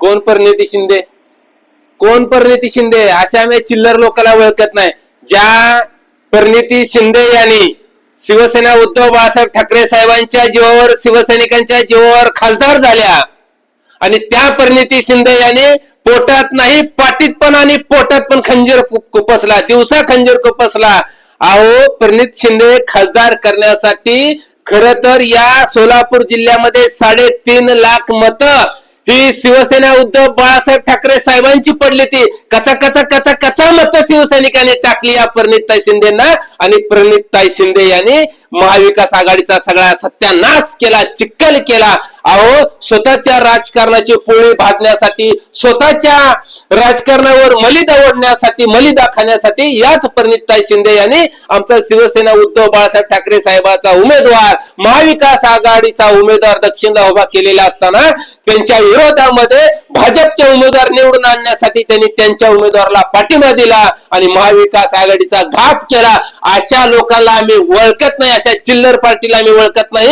कोण परिणिती शिंदे? कोण परिणिती शिंदे? अशा आम्ही चिल्लर लोकांना ओळखत नाही. ज्या परिणिती शिंदे यांनी शिवसेना उद्धव बाळासाहेब ठाकरे साहेबांच्या जीवावर शिवसैनिकांच्या जीवावर खासदार झाल्या. आणि त्या परिणिती शिंदे यांनी पोटात नाही पाटीत पण आणि पोटात पण खंजीर कुपसला दिवसा खंजीर कुपसला. अहो परिणित शिंदे खासदार करण्यासाठी खर तर या सोलापूर जिल्ह्यामध्ये साडेतीन लाख मतं ती शिवसेना उद्धव बाळासाहेब ठाकरे साहेबांची पडली ती. कचा कचा कचा कचा मत शिवसैनिकांनी टाकली या प्रणितताई शिंदेना. आणि प्रणितताई शिंदे यांनी महाविकास आघाडीचा सगळा सत्यानाश केला चिक्कल केला. अहो स्वतःच्या राजकारणाची पोळी भाजण्यासाठी स्वतःच्या राजकारणावर मलिदा ओढण्यासाठी मलिदा खाण्यासाठी याच प्रणितताई शिंदे यांनी आमचा शिवसेना उद्धव बाळासाहेब ठाकरे साहेबाचा उमेदवार महाविकास आघाडीचा उमेदवार दक्षिणला उभा केलेला असताना त्यांच्या विरोधामध्ये भाजपचे उमेदवार निवडून आणण्यासाठी त्यांनी त्यांच्या उमेदवाराला पाठिंबा दिला आणि महाविकास आघाडीचा घात केला. अशा लोकांना आम्ही ओळखत नाही अशा चिल्लर पार्टीला आम्ही ओळखत नाही.